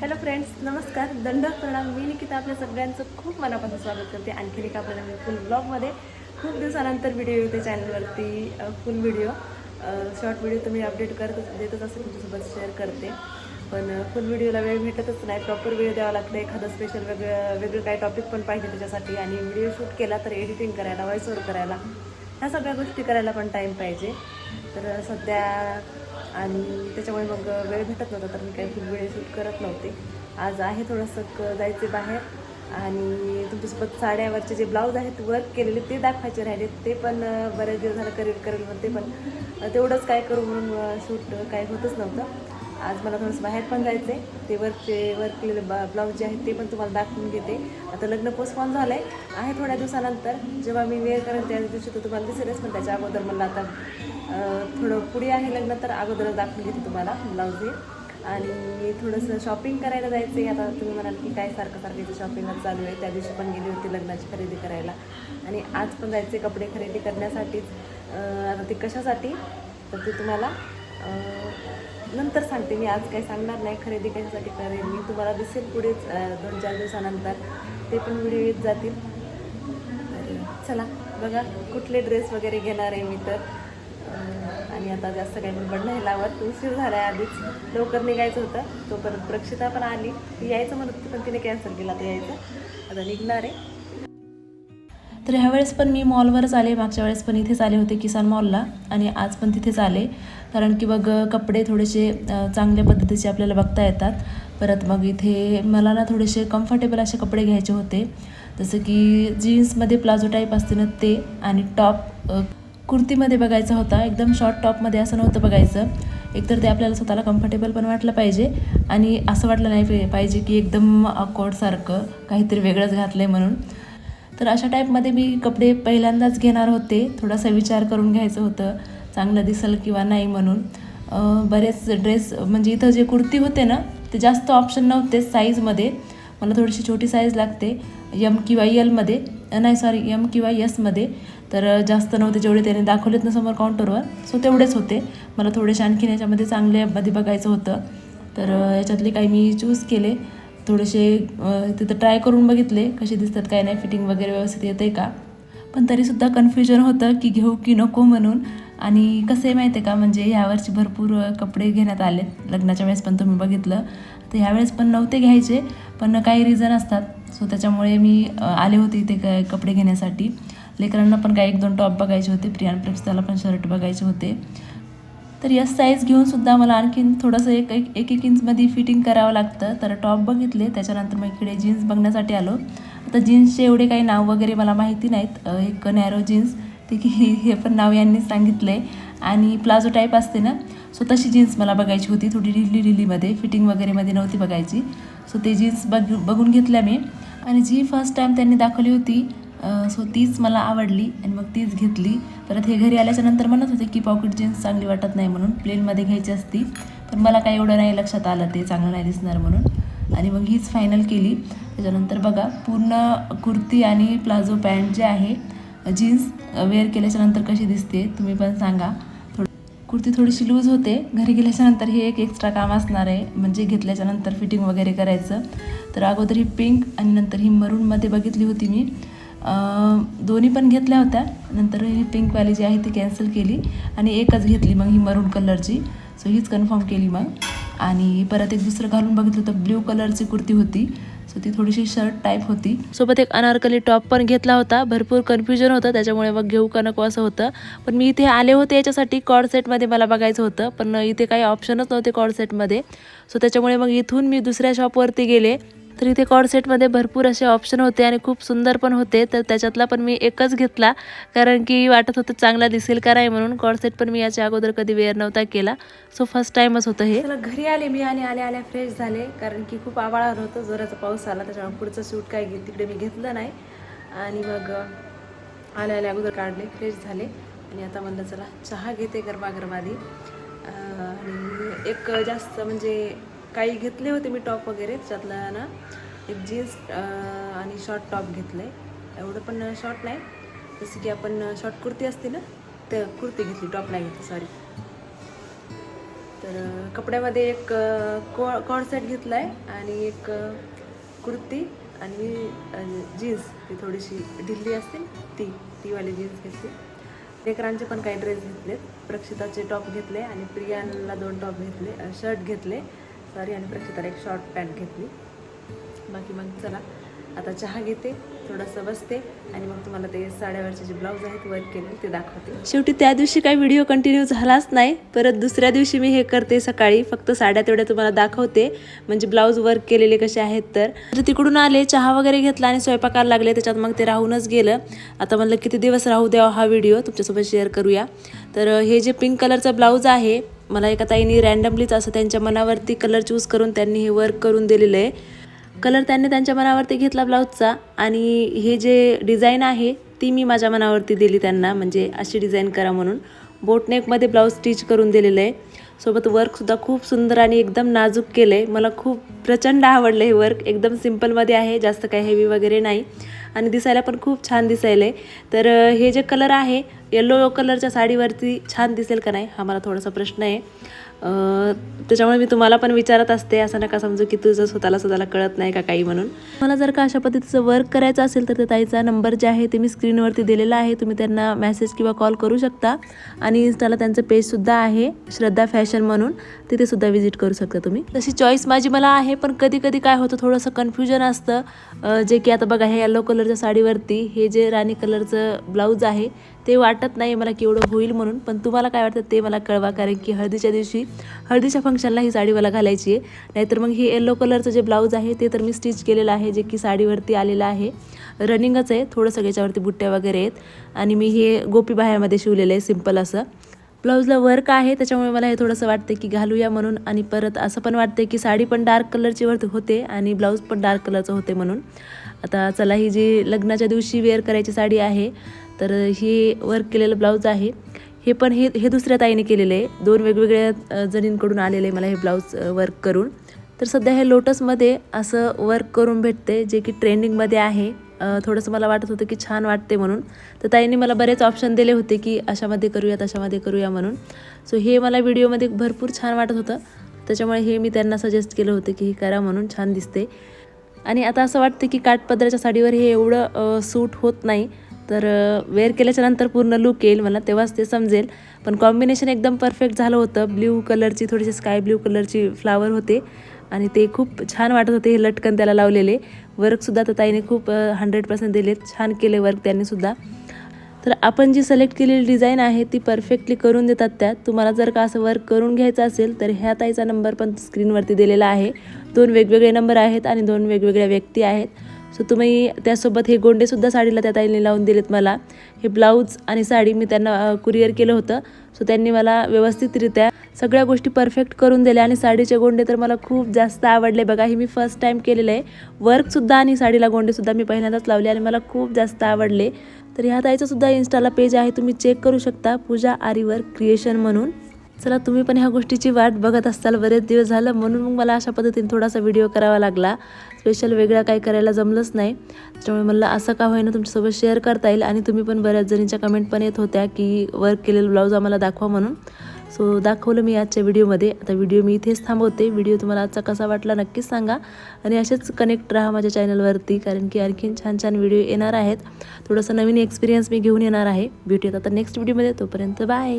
Hello friends नमस्कार. दंड प्रणाम. मी निकिता. आपल्या सगळ्यांचं खूप मनापासून स्वागत करते. आणखीन एक प्रणाम फुल ब्लॉगमध्ये खूप दिवसानंतर व्हिडिओ येते चॅनलवरती फुल व्हिडिओ शॉर्ट व्हिडिओ तुम्ही अपडेट करत देतच असेल तुमच्यासोबत शेअर करते. पण फुल व्हिडिओला वेळ भेटतच नाही. प्रॉपर वेळ द्यावा लागतं एखादं स्पेशल वेगळं वेगळं काही टॉपिक पण पाहिजे त्याच्यासाठी आणि व्हिडिओ शूट केला तर एडिटिंग करायला व्हॉइस ओव्हर करायला ह्या सगळ्या गोष्टी करायला पण टाईम पाहिजे. तर सध्या आणि त्याच्यामुळे मग वेळ भेटत नव्हता तर मी काही फुल वेळ शूट करत नव्हते. आज आहे थोडंसं क- जायचे बाहेर. आणि तुमच्यासोबत साड्यावरचे जे ब्लाऊज आहेत वर्क केलेले ते दाखवायचे राहिले. ते पण बऱ्याच बरेच दिवस झालं करेल करेल ते पण तेवढंच काय करू म्हणून शूट काय होतच नव्हतं. आज मला थोडंसं बाहेर पण जायचं आहे ते वर्कचे वर्क केलेले बा ब्लाऊज जे आहेत ते पण तुम्हाला दाखवून घेते. आता लग्न पोस्टपॉन झालं आहे आहे थोड्या दिवसानंतर. जेव्हा मी वेळ करेन त्या दिवशी तर तुम्हाला दिसेलच पण त्याच्या अगोदर मला आता थोडं पुढे आहे लग्न तर अगोदरच दाखवून घेते तुम्हाला ब्लाऊज हे. आणि थोडंसं शॉपिंग करायला जायचं आहे आता तुम्ही म्हणाल की काय सारखं सारखं इथे शॉपिंगच चालू आहे. त्या दिवशी पण गेली होती लग्नाची खरेदी करायला. आणि आज पण जायचे कपडे खरेदी करण्यासाठीच. आता ते कशासाठी? तर ते तुम्हाला नंतर सांगते मी आज काही सांगणार नाही खरेदी कशासाठी करेन मी तुम्हाला दिसेल पुढेच दोन चार दिवसानंतर. ते पण व्हिडिओ येत जातील. चला बघा कुठले ड्रेस वगैरे घेणार आहे मी तर. आणि आता जास्त काही बडबड नाही लावत. उशीर झाला आहे आधीच. लवकर निघायचं होतं. तोपर्यंत प्रक्षिता पण आली. ती यायचं म्हणत पण तिने कॅन्सल केला ते यायचं. आता निघणार आहे. तर ह्यावेळेस पण मी मॉलवरच आले मागच्या वेळेस पण इथेच आले होते किसान मॉलला आणि आज पण तिथेच आले कारण की बघ कपडे थोडेसे चांगल्या पद्धतीचे आपल्याला बघता येतात. परत मग इथे मला ना थोडेसे कम्फर्टेबल असे कपडे घ्यायचे होते. जसं की जीन्समध्ये प्लाझो टाईप असते ना ते आणि टॉप कुर्तीमध्ये बघायचा होता. एकदम शॉर्ट टॉपमध्ये असं नव्हतं बघायचं. एकतर ते आपल्याला स्वतःला कम्फर्टेबल पण वाटलं पाहिजे आणि असं वाटलं नाही पाहिजे की एकदम अकवर्डसारखं काहीतरी वेगळंच घातलं आहे म्हणून. तर अशा टाईपमध्ये मी कपडे पहिल्यांदाच घेणार होते. थोडासा विचार करून घ्यायचं होतं. चांगलं दिसेल किंवा नाही म्हणून. बरेच ड्रेस म्हणजे इथं जे कुर्ती होते ना ते जास्त ऑप्शन नव्हते साईजमध्ये मला थोडीशी छोटी साईज लागते. यम किंवा यलमध्ये नाही सॉरी यम किंवा यसमध्ये तर जास्त नव्हते जेवढे त्याने दाखवलेत ना समोर काउंटरवर सो तेवढेच होते. मला थोडेसे आणखीन याच्यामध्ये चांगल्यामध्ये बघायचं होतं. तर याच्यातले काही मी चूज केले. थोडेसे तिथं ट्राय करून बघितले कसे दिसतात काय नाही फिटिंग वगैरे व्यवस्थित येते का? पण तरीसुद्धा कन्फ्युजन होतं की घेऊ की नको म्हणून. आणि कसं आहे माहिती आहे का म्हणजे ह्यावरची भरपूर कपडे घेण्यात आले. लग्नाच्या वेळेस पण तुम्ही बघितलं. तर ह्यावेळेस पण नव्हते घ्यायचे पण काही रिझन असतात. सो त्याच्यामुळे मी आले होते इथे काय कपडे घेण्यासाठी. लेकरांना पण काही एक दोन टॉप बघायचे होते. प्रियान प्रक्षिताला पण शर्ट बघायचे होते. तर यस साईज घेऊनसुद्धा मला आणखीन थोडंसं एक एक एक एक इंचमध्ये फिटिंग करावं लागतं. तर टॉप बघितले त्याच्यानंतर मग इकडे जीन्स बघण्यासाठी आलो. आता जीन्सचे एवढे काही नाव वगैरे मला माहिती नाहीत. एक नॅरो जीन्स ते की हे पण नाव यांनी सांगितलं आहे आणि प्लाझो टाईप असते ना सो तशी जीन्स मला बघायची होती. थोडी ढिली ढिलीमध्ये फिटिंग वगैरेमध्ये नव्हती बघायची. सो ते जीन्स बघ बघून घेतल्या मी. आणि जी फर्स्ट टाईम त्यांनी दाखवली होती सो तीच मला आवडली आणि मग तीच घेतली. परत हे घरी आल्याच्यानंतर म्हणत होते की पॉकेट जीन्स चांगली वाटत नाही म्हणून प्लेनमध्ये घ्यायची असती. पण मला काही एवढं नाही लक्षात आलं ते चांगलं नाही दिसणार म्हणून. आणि मग हीच फायनल केली. त्याच्यानंतर बघा पूर्ण कुर्ती आणि प्लाझो पॅन्ट जे आहे जीन्स वेअर केल्याच्यानंतर कशी दिसते तुम्ही पण सांगा. कुर्ती थोडीशी लूज होते. घरी गेल्याच्यानंतर हे एक एक्स्ट्रा काम असणार आहे म्हणजे घेतल्याच्यानंतर फिटिंग वगैरे करायचं. तर अगोदर ही पिंक आणि नंतर ही मरूनमध्ये बघितली होती मी. दोन्ही पण घेतल्या होत्या. नंतर ही पिंकवाली जी आहे ती कॅन्सल केली आणि एकच घेतली मग ही मरून कलरची सो हीच कन्फर्म केली मग. आणि परत एक दुसरं घालून बघितलं तर ब्ल्यू कलरची कुर्ती होती. सो ती थोडीशी शर्ट टाईप होती. सोबत एक अनारकली टॉप पण घेतला होता. भरपूर कन्फ्युजन होतं. त्याच्यामुळे मग घेऊ का नको असं होतं. पण मी इथे आले होते याच्यासाठी कॉड सेटमध्ये मला बघायचं होतं. पण इथे काही ऑप्शनच नव्हते कॉड सेटमध्ये सो त्याच्यामुळे मग इथून मी दुसऱ्या शॉपवरती गेले. तर इथे कॉडसेटमध्ये भरपूर असे ऑप्शन होते आणि खूप सुंदर पण होते. तर त्याच्यातला पण मी एकच घेतला कारण की वाटत होतं चांगला दिसेल का नाही म्हणून. कॉडसेट पण मी याच्या अगोदर कधी वेअर नव्हता केला. सो फर्स्ट टाईमच होतं हे. घरी आले मी आणि आल्या आल्या फ्रेश झाले. कारण की खूप आवाळ होतं जोराचा पाऊस आला. त्याच्यामुळे पुढचं सूट काय घे तिकडे मी घेतलं नाही. आणि मग आल्या आल्या अगोदर काढले फ्रेश झाले. आणि आता म्हणलं चला चहा घेते गरमागरम आधी. आणि एक जास्त म्हणजे काही घेतले होते मी टॉप वगैरे त्यातला ना एक जीन्स आणि शॉर्ट टॉप घेतले. एवढं पण शॉर्ट नाही. जसं की आपण शॉर्ट कुर्ती असते ना तर कुर्ती घेतली टॉप नाही घेतली सॉरी तर कपड्यामध्ये एक कॉ कॉड सेट घेतला आहे आणि एक कुर्ती आणि जीन्स. ती थोडीशी ढिल्ली असते ती तीवाली जीन्स घेतली. लेकरांचे पण काही ड्रेस घेतलेत. प्रक्षिताचे टॉप घेतले आणि प्रियांना दोन टॉप घेतले शर्ट घेतले. सॉरी आणि प्रक्षिताला एक शॉर्ट पॅन्ट घेतली. बाकी मग चला आता चहा घेते थोडंसं बसते आणि मग तुम्हाला ते साड्यावरचे जे ब्लाऊज आहेत वर्क केले ते दाखवते. शेवटी त्या दिवशी काही व्हिडिओ कंटिन्यू झालाच नाही. परत दुसऱ्या दिवशी मी हे करते सकाळी. फक्त साड्या तेवढ्या तुम्हाला दाखवते. म्हणजे ब्लाऊज वर्क केलेले कसे आहेत तर. तर तिकडून आले चहा वगैरे घेतला आणि स्वयंपाकाला लागले त्याच्यात मग ते राहूनच गेलं. आता म्हणलं किती दिवस राहू द्यावा हा व्हिडिओ तुमच्यासोबत शेअर करूया. तर हे जे पिंक कलरचं ब्लाऊज आहे मला एका ताईने रॅन्डमलीच असं त्यांच्या मनावरती कलर चूज करून त्यांनी हे वर्क करून दिलेलं आहे. कलर त्यांनी त्यांच्या मनावरती घेतला ब्लाऊजचा आणि हे जे डिझाईन आहे ती मी माझ्या मनावरती दिली त्यांना. म्हणजे अशी डिझाईन करा म्हणून. बोटनेकमध्ये ब्लाऊज स्टिच करून दिलेलं आहे. सोबत वर्कसुद्धा खूप सुंदर आणि एकदम नाजूक केलं आहे मला खूप प्रचंड आवडलं हे वर्क एकदम सिम्पलमध्ये आहे जास्त काही हेवी वगैरे नाही. आणि दिसायला पण खूप छान दिसायला आहे तर हे जे कलर आहे येलो कलरच्या साडीवरती छान दिसेल का नाही हा मला थोडासा प्रश्न आहे. त्याच्यामुळे मी तुम्हाला पण विचारत असते असं नका समजू की तुझं स्वतःला स्वतःला कळत नाही का काही म्हणून. मला जर का अशा पद्धतीचं वर्क करायचं असेल तर त्या ताईचा नंबर जे आहे ते मी स्क्रीनवरती दिलेला आहे. तुम्ही त्यांना मेसेज किंवा कॉल करू शकता. आणि इन्स्टाला त्यांचं पेजसुद्धा आहे श्रद्धा फॅशन म्हणून. तिथे सुद्धा व्हिजिट करू शकता तुम्ही. तशी चॉईस माझी मला आहे पण कधी कधी काय होतं थोडंसं कन्फ्युजन असतं. जे की आता बघा हे येलो कलरच्या साडीवरती हे जे राणी कलरचं ब्लाऊज आहे ते वाटत नाही मला केवढं होईल म्हणून. पण तुम्हाला काय वाटतं ते मला कळवा. कारण की हळदीच्या दिवशी हळदीच्या फंक्शनला ही साडी मला घालायची आहे. नाहीतर मग हे येलो कलरचं जे ब्लाऊज आहे ते तर मी स्टिच केलेलं आहे जे की साडीवरती आलेलं आहे. रनिंगच आहे थोडंसं याच्यावरती बुट्ट्या वगैरे आहेत. आणि मी हे गोपी बाह्यामध्ये शिवलेलं आहे सिंपल असं. ब्लाऊजला वर्क आहे त्याच्यामुळे मला हे थोडंसं वाटतं की घालूया म्हणून. आणि परत असं पण वाटतं की साडी पण डार्क कलरची वरती होते आणि ब्लाऊज पण डार्क कलरचं होते म्हणून. आता चला ही जी लग्नाच्या दिवशी वेअर करायची साडी आहे तर ही वर्क केलेलं ब्लाऊज आहे. हे पण हे हे दुसऱ्या ताईने केलेलं आहे. दोन वेगवेगळ्या जणींकडून आलेलं आहे मला हे ब्लाऊज वर्क करून. तर सध्या हे लोटसमध्ये असं वर्क करून भेटते जे की ट्रेंडिंगमध्ये आहे. थोडंसं मला वाटत होतं की छान वाटते म्हणून. तर ताईने मला बरेच ऑप्शन दिले होते की अशामध्ये करूया तशामध्ये करूया म्हणून. सो हे मला व्हिडिओमध्ये भरपूर छान वाटत होतं. त्याच्यामुळे हे मी त्यांना सजेस्ट केलं होतं की हे करा म्हणून छान दिसते. आणि आता असं वाटतं की काठपदराच्या साडीवर हे एवढं सूट होत नाही. तर वेअर केल्याच्यानंतर पूर्ण लुक येईल मला तेव्हाच ते समजेल. पण कॉम्बिनेशन एकदम परफेक्ट झालं होतं. ब्ल्यू कलरची थोडीशी स्काय ब्ल्यू कलरची फ्लावर होते. आणि ते खूप छान वाटत होते हे लटकन त्याला लावलेले. वर्कसुद्धा तर ताईने खूप हंड्रेड पर्सेंट दिलेत. छान केले वर्क त्यांनीसुद्धा तर आपण जी सिलेक्ट केलेली डिझाईन आहे ती परफेक्टली करून देतात त्या तुम्हाला जर का असं वर्क करून घ्यायचं असेल तर ह्या ताईचा नंबर पण स्क्रीनवरती दिलेला आहे. दोन वेगवेगळे नंबर आहेत आणि दोन वेगवेगळ्या व्यक्ती आहेत. सो तुम्ही त्यासोबत हे गोंडेसुद्धा साडीला त्या ताईने लावून दिलेत मला. हे ब्लाऊज आणि साडी मी त्यांना कुरिअर केलं होतं. सो त्यांनी मला व्यवस्थितरित्या सगळ्या गोष्टी परफेक्ट करून दिल्या आणि साडीचे गोंडे तर मला खूप जास्त आवडले. बघा हे मी फर्स्ट टाईम केलेलं आहे. वर्कसुद्धा आणि साडीला गोंडेसुद्धा मी पहिल्यांदाच लावले आणि मला खूप जास्त आवडले. तर ह्या ताईचंसुद्धा इन्स्टाला पेज आहे. तुम्ही चेक करू शकता. पूजा आरीवर क्रिएशन म्हणून. चला तुम्ही पण ह्या गोष्टीची वाट बघत असाल बरेच दिवस झालं. म्हणून मग मला अशा पद्धतीने थोडासा व्हिडिओ करावा लागला. स्पेशल वेगळा काही करायला जमलंच नाही. त्याच्यामुळे मला असं का होईना तुमच्यासोबत शेअर करता येईल? आणि तुम्ही पण बऱ्याच जणींच्या कमेंट पण येत होत्या की वर्क केलेलं ब्लाऊज आम्हाला दाखवा म्हणून. सो दाखवलं मी आजच्या व्हिडिओमध्ये आता व्हिडिओ मी इथेच थांबवते. व्हिडिओ तुम्हाला आजचा कसा वाटला नक्कीच सांगा. आणि असेच कनेक्ट राहा माझ्या चॅनलवरती कारण की आणखीन छान छान व्हिडिओ येणार आहेत. थोडंसं नवीन एक्सपिरियन्स मी घेऊन येणार आहे. ब्युटी आता नेक्स्ट व्हिडिओमध्ये तोपर्यंत बाय